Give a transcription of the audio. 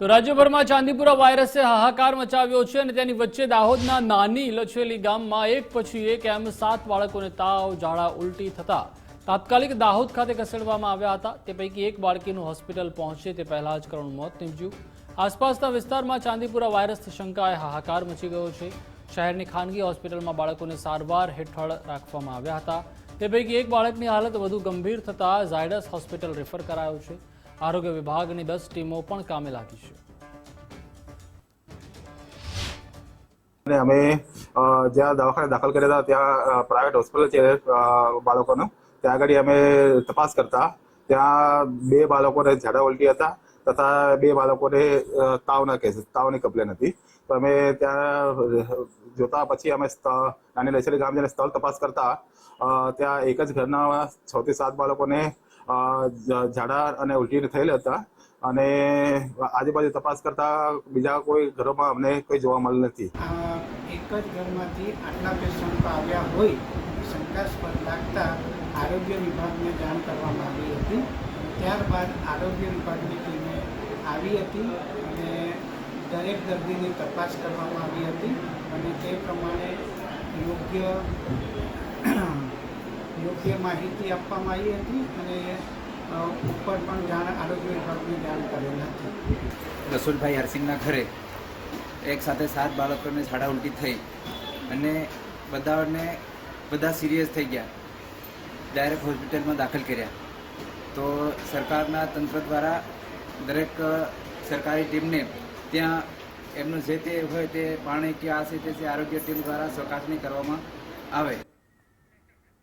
તો રાજ્યભરમાં ચાંદીપુરા વાયરસે હાહાકાર મચાવ્યો છે અને તેની વચ્ચે દાહોદના નાની લછેલી ગામમાં એક પછી એક એમ સાત બાળકોને તાવ, ઝાડા ઉલટી થતા તાત્કાલિક દાહોદ ખાતે ખસેડવામાં આવ્યા હતા. તે પૈકી એક બાળકીનું હોસ્પિટલ પહોંચે તે પહેલા જ કરુણ મોત નીપજ્યું. આસપાસના વિસ્તારમાં ચાંદીપુરા વાયરસની શંકાએ હાહાકાર મચી ગયો છે. શહેરની ખાનગી હોસ્પિટલમાં બાળકોને સારવાર હેઠળ રાખવામાં આવ્યા હતા. તે પૈકી એક બાળકની હાલત વધુ ગંભીર થતાં ઝાયડસ હોસ્પિટલ રેફર કરાયો છે. આરોગ્ય વિભાગની દસ ટીમો પણ કામે લાગી છે. અને અમે જ્યાં દવાખાને દાખલ કર્યા હતા, ત્યાં પ્રાઇવેટ હોસ્પિટલ છે બાળકોનું. ત્યાં આગળ અમે તપાસ કરતા. ત્યાં બે બાળકોને ઝાડા ઉલટી હતા તથા બે બાળકોને તાવના કેસ, તાવની કમ્પ્લેન હતી. તો અમે ત્યાં જોતા પછી અમે નાની લસેલી ગામ જઈને સ્થળ તપાસ કરતા. ત્યાં એક જ ઘરના છ થી સાત બાળકોને ઝાડા અને ઉલટી થયેલા હતા. અને આજુબાજુ તપાસ કરતા બીજા કોઈ ઘરોમાં અમને કોઈ જોવા મળેલ નથી. એક જ ઘરમાંથી આટલા પેશન્ટો આવ્યા હોય, શંકાસ્પદ લાગતા આરોગ્ય વિભાગને જાણ કરવામાં આવી હતી. ત્યારબાદ આરોગ્ય વિભાગની ટીમે આવી હતી અને દરેક દર્દીની તપાસ કરવામાં આવી હતી. અને તે પ્રમાણે યોગ્ય યોગ્ય માહિતી આપવામાં આવી હતી અને ઉપર પણ જાણ, આરોગ્ય વિભાગને જાણ કરેલ હતી. રસુલભાઈ હરસિંહના ઘરે એક સાથે સાત બાળકોને ઝાડા ઉલટી થઈ અને બધાને, બધા સિરિયસ થઈ ગયા. ડાયરેક્ટ હોસ્પિટલમાં દાખલ કર્યા. તો સરકારના તંત્ર દ્વારા દરેક સરકારી ટીમને ત્યાં એમનું જે તે હોય તે પાણી કે આ છે તે આરોગ્ય ટીમ દ્વારા ચકાસણી કરવામાં આવે.